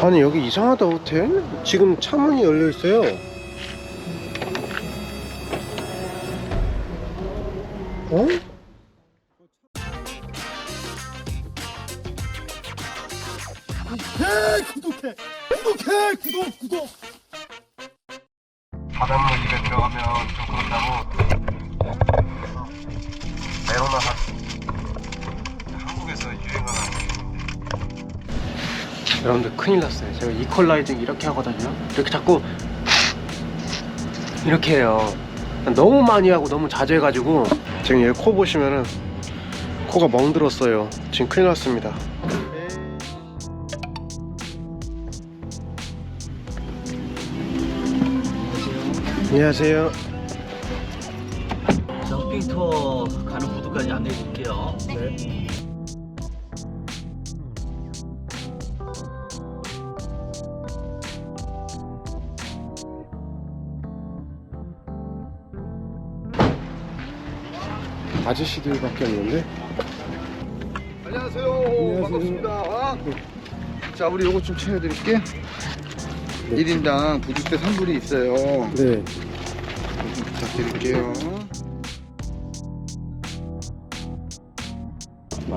아니 여기 이상하다 호텔? 지금 차문이 열려 있어요. 어? 구독해 구독해 구독 구독 바닷물 입에 들어가면 좀 그런다고 여러분들 큰일 났어요. 제가 이퀄라이징 이렇게 하거든요. 이렇게 자꾸 이렇게 해요. 너무 많이 하고 너무 자주 해가지고 지금 얘 코 보시면은 코가 멍들었어요. 지금 큰일 났습니다. 안녕하세요. 점핑 투어 가는 구도까지 안내해 드릴게요. 네. 아저씨들밖에 없는데? 안녕하세요 반갑습니다 자 우리 요거 좀 챙겨드릴게 1인당 부주대 3불이 있어요 네. 좀 부탁드릴게요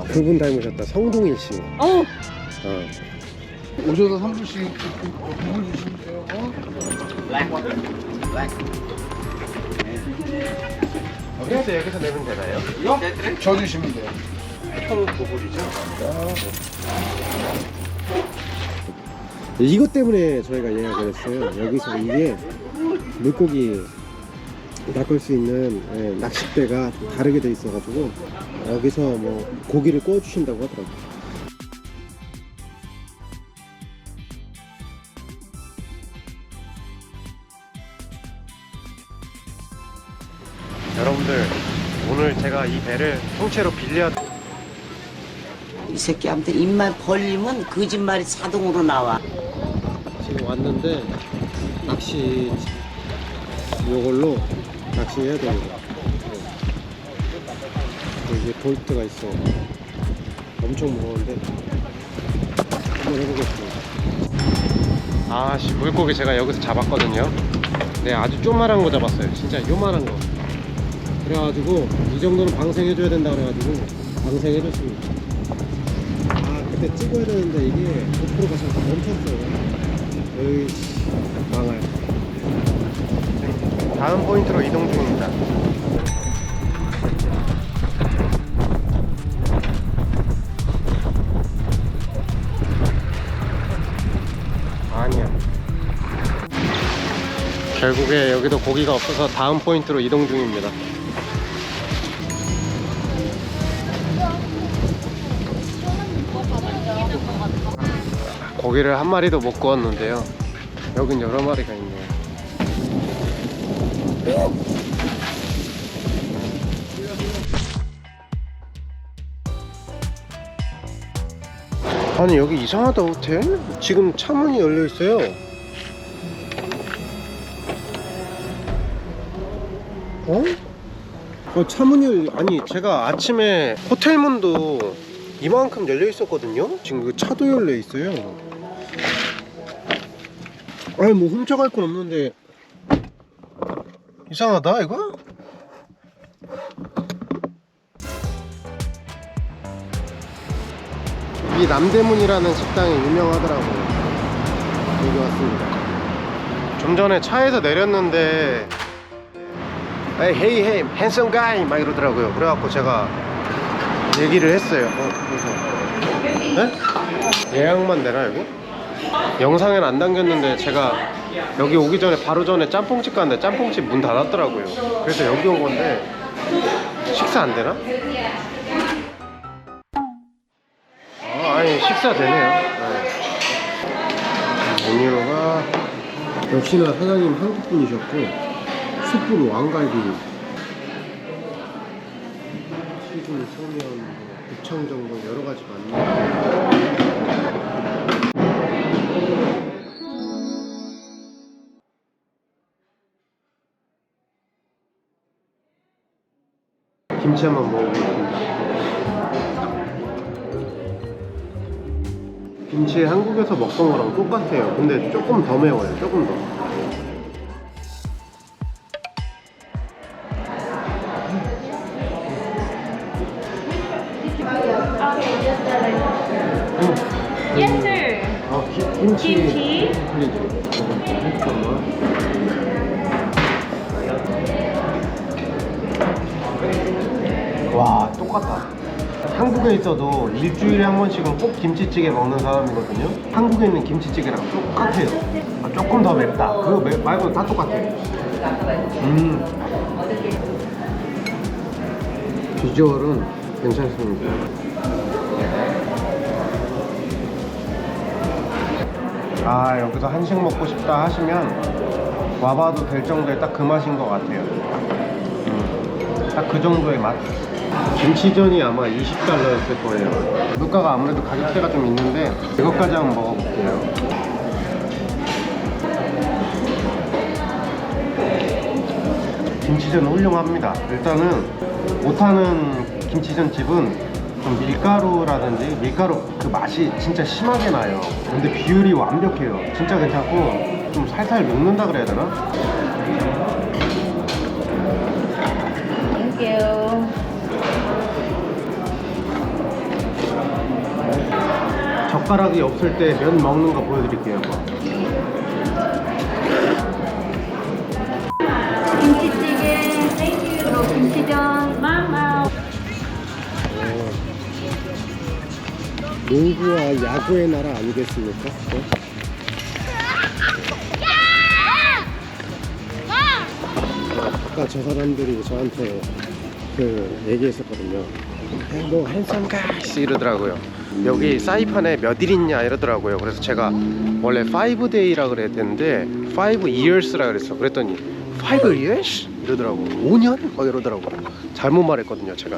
그분 닮으셨다. 성동일 씨. 어, 어. 오셔서 3불씩 부분 주시면 돼요 어? 그래서 여기서 내면 되나요? 저 주시면 돼요 총 9불이죠? 이것 때문에 저희가 예약을 했어요. 여기서 이게 물고기 낚을 수 있는 예, 낚싯대가 좀 다르게 돼 있어가지고 여기서 뭐 고기를 구워 주신다고 하더라고요. 제가 이 배를 통째로 빌려 이 새끼한테 입만 벌리면 거짓말이 자동으로 나와. 지금 왔는데 낚시 요걸로 낚시해야 됩니다. 네. 이게 볼트가 있어. 엄청 무거운데 한번 해보겠습니다. 아씨 물고기 제가 여기서 잡았거든요. 네 아주 쪼만한 거 잡았어요. 진짜 요만한 거. 그래가지고 이 정도는 방생해줘야 된다 그래가지고 방생해줬습니다. 아 그때 찍어야 되는데 이게 고프로가 잠깐 멈췄어요. 으이씨 망할 다음 포인트로 이동 중입니다 아니야 결국에 여기도 고기가 없어서 다음 포인트로 이동 중입니다 고기를 한 마리도 못 구웠는데요. 여긴 여러 마리가 있네요. 아니 여기 이상하다 호텔? 지금 차문이 열려 있어요. 어? 어 차문이 열- 아니 제가 아침에 호텔 문도 이만큼 열려 있었거든요. 지금 그 차도 열려 있어요. 아니 뭐 훔쳐갈 건 없는데 이상하다 이거? 이 남대문이라는 식당이 유명하더라고요. 여기 왔습니다. 좀 전에 차에서 내렸는데 에이 헤이 헤이 핸섬 가이 막 이러더라고요. 그래갖고 제가 얘기를 했어요. 어, 그래서 네? 예약만 되나 여기? 영상에는 안 담겼는데 제가 여기 오기 전에 바로 전에 짬뽕집 갔는데 짬뽕집 문 닫았더라고요. 그래서 여기 온 건데 식사 안 되나? 아, 아니 식사 되네요. 네. 메뉴가 역시나 사장님 한국 분이셨고 숯불 왕갈비 튀김 소면 고창전 뭐 여러 가지 많네요. 김치 한번 먹어보겠습니다. 김치 한국에서 먹던 거랑 똑같아요. 근데 조금 더 매워요. 조금 더. 김치. 김치. 잠깐만. 와, 똑같다. 한국에 있어도 일주일에 한 번씩은 꼭 김치찌개 먹는 사람이거든요. 한국에 있는 김치찌개랑 똑같아요. 아, 조금 더 맵다. 그거 매- 말고는 다 똑같아. 음. 비주얼은 괜찮습니다. 아 여기서 한식 먹고 싶다 하시면 와봐도 될 정도의 딱 그 맛인 것 같아요. 음, 딱그 정도의 맛. 김치전이 아마 20달러였을 거예요. 물가가 아무래도 가격대가 좀 있는데 이것까지 한번 먹어볼게요. 김치전 훌륭합니다. 일단은 못하는 김치전 집은 좀 밀가루라든지 밀가루 그 맛이 진짜 심하게 나요 근데 비율이 완벽해요 진짜 괜찮고 좀 살살 녹는다 그래야 되나? You. 젓가락이 없을 때 면 먹는 거 보여드릴게요 농구와 야구의 나라 아니겠습니까? 아까 저 사람들이 저한테 그 얘기했었거든요. 뭐 핸섬 가이스 이러더라고요. 여기 사이판에 몇 일 있냐 이러더라고요. 그래서 제가 원래 5day라 그래야 되는데 5 years라 그랬어. 그랬더니 5 years 이러더라고. 5년? 막 이러더라고. 잘못 말했거든요, 제가.